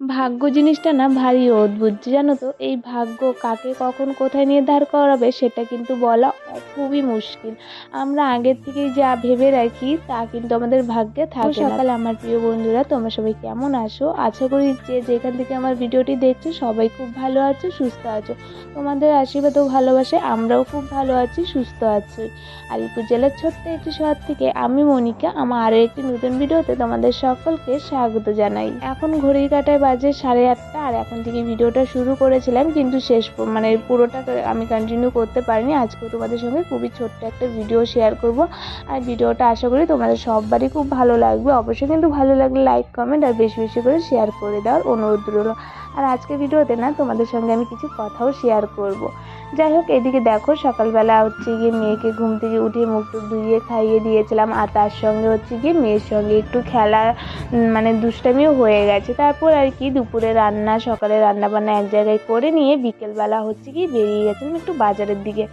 ভাগ্য জিনিসটা না ভারী অদ্ভুত। জানো তো এই ভাগ্য কাকে কখন কোথায় নিয়ে দাঁড় করাবে সেটা কিন্তু বলা খুবই মুশকিল। আমরা আগের থেকেই যা ভেবে রাখি তা কিন্তু আমাদের ভাগ্যে থাকে। সকালে আমার প্রিয় বন্ধুরা তোমরা সবাই কেমন আছো? আশা করি যে যেখান থেকে আমার ভিডিওটি দেখছ সবাই খুব ভালো আছো সুস্থ আছো। তোমাদের আশীর্বাদ ও ভালোবাসে আমরাও খুব ভালো আছি সুস্থ আছি। আলিপুর জেলার ছোট্ট একটি শহর থেকে আমি মনিকা আমার আরও একটি নতুন ভিডিওতে তোমাদের সকলকে স্বাগত জানাই। এখন ঘড়ির কাটায় বাজে সাড়ে আটটা, আর এখন থেকে ভিডিওটা শুরু করেছিলাম, কিন্তু শেষ মানে পুরোটা আমি কন্টিনিউ করতে পারিনি। আজকে তোমাদের সঙ্গে খুবই ছোট্ট একটা ভিডিও শেয়ার করব। আর ভিডিওটা আশা করি তোমাদের সববারই খুব ভালো লাগবে। অবশ্যই কিন্তু ভালো লাগলে লাইক কমেন্ট আর বেশি বেশি করে শেয়ার করে দেওয়ার অনুরোধ রইল। আর আজকে ভিডিওতে না তোমাদের সঙ্গে আমি কিছু কথাও শেয়ার করব। যাই হোক, এদিকে দেখো, সকালবেলা হচ্ছে গিয়ে মেয়েকে ঘুম থেকে উঠিয়ে মুখ টুক ধুইয়ে খাইয়ে দিয়েছিলাম, আর তার সঙ্গে হচ্ছে গিয়ে মেয়ের সঙ্গে একটু খেলা মানে দুষ্টামিও হয়ে গেছে। তারপর আর কি দুপুরে রান্না, সকালে রান্না বান্না এক জায়গায় করে নিয়ে বিকেলবেলা হচ্ছে কি বেরিয়ে গেছিলাম একটু বাজারের দিকে।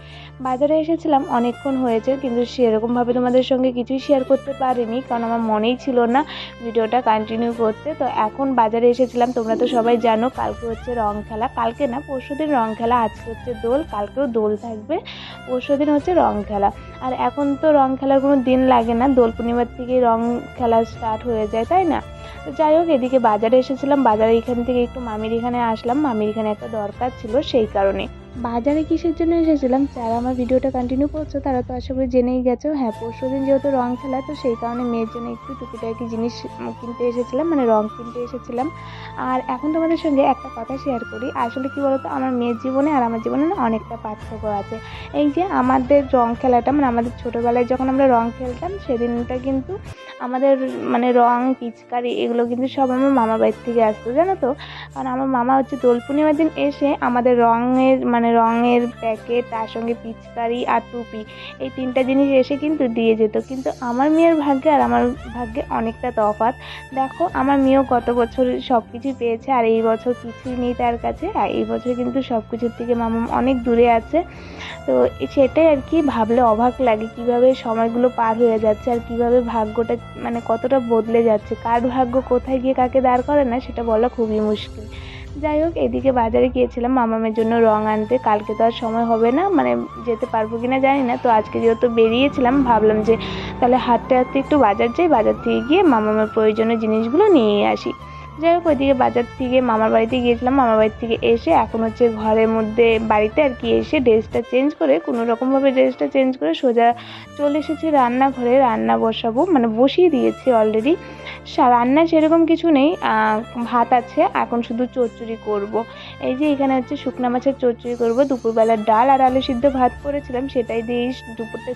বাজারে এসেছিলাম, অনেকক্ষণ হয়েছে, কিন্তু সেরকমভাবে তোমাদের সঙ্গে কিছুই শেয়ার করতে পারিনি, কারণ আমার মনেই ছিল না ভিডিওটা কন্টিনিউ করতে। তো এখন বাজারে এসেছিলাম, তোমরা তো সবাই জানো, কালকে হচ্ছে রং খেলা। কালকে না, পরশুদিন রং খেলা, আজকে হচ্ছে দোল। কালকেও দোল থাকবে। পরশু দিন হচ্ছে রং খেলা। আর এখন তো রং খেলার কোনো দিন লাগে না। দোল পূর্ণিমার থেকেই রং খেলা স্টার্ট হয়ে যায়, তাই না? তো যাই হোক, এদিকে বাজারে এসেছিলাম। বাজারে এখান থেকে একটু মামির এখানে আসলাম। মামির এখানে একটা দরকার ছিল সেই কারণে। বাজারে কিসের জন্য এসেছিলাম? যারা আমার ভিডিওটা কন্টিনিউ করছ, তারা তো আশা করি জেনেই গেছো। হ্যাঁ পরশু দিন যেহেতু রং খেলা, তো সেই কারণে মেয়ের জন্য একটু টুকিটাকি জিনিস কিনতে এসেছিলাম মানে রং কিনতে এসেছিলাম। আর এখন তোমাদের সঙ্গে একটা কথা শেয়ার করি। আসলে কি বলতো, আমার মেয়ের জীবনে আর আমার জীবনে অনেকটা পার্থক্য আছে। এই যে আমাদের রং খেলাটা মানে আমাদের ছোটোবেলায় যখন আমরা রং খেলতাম, সেদিনটা কিন্তু আমাদের মানে রং, পিচকারি এগুলো কিন্তু সব আমার মামা বাড়ির থেকে আসতো, জানো তো? কারণ আমার মামা হচ্ছে দোল পূর্ণিমার দিন এসে আমাদের রঙের মানে রঙের প্যাকেট, তার সঙ্গে পিচকারি আর টুপি। এই তিনটা জিনিস এসে কিন্তু দিয়ে যেত। কিন্তু আমার মেয়ের ভাগ্যে আর আমার ভাগ্যে অনেকটা তফাৎ। দেখো, আমার মেয়েও গত বছর সব কিছুই পেয়েছে আর এই বছর কিছুই নেই তার কাছে। আর এই বছর কিন্তু সব কিছুর থেকে মামা অনেক দূরে আছে। তো সেটাই আর কি ভাবলে অবাক লাগে কীভাবে সময়গুলো পার হয়ে যাচ্ছে আর কীভাবে ভাগ্যটা মানে কতটা বদলে যাচ্ছে। কার ভাগ্য কোথায় গিয়ে কাকে দাঁড় করে না সেটা বলা খুবই মুশকিল। যাই হোক, এদিকে বাজারে গিয়েছিলাম, মামামের জন্য রং আনতে। কালকে তো আর সময় হবে না মানে যেতে পারব কিনা জানি না। তো আজকে যেহেতু বেরিয়েছিলাম, ভাবলাম যে তাহলে হাঁটতে হাঁটতে একটু বাজার যাই, বাজার থেকে গিয়ে মামামের প্রয়োজনীয় জিনিসগুলো নিয়ে আসি। যাই হোক, ওইদিকে বাজার থেকে মামার বাড়িতে গিয়েছিলাম, মামার বাড়ি থেকে এসে এখন হচ্ছে ঘরের মধ্যে বাড়িতে আর কি এসে ড্রেসটা চেঞ্জ করে, কোনো রকমভাবে ড্রেসটা চেঞ্জ করে সোজা চলে এসেছি রান্নাঘরে। রান্না বসাবো মানে বসিয়ে দিয়েছি অলরেডি রান্না সেরকম কিছু নেই ভাত আছে, এখন শুধু চচ্চড়ি করব। এই যে এখানে হচ্ছে শুকনা মাছের চচ্চড়ি করব দুপুরবেলা ডাল আর আলু সিদ্ধ ভাত করেছিলাম, সেটাই দিয়েই দুপুরটা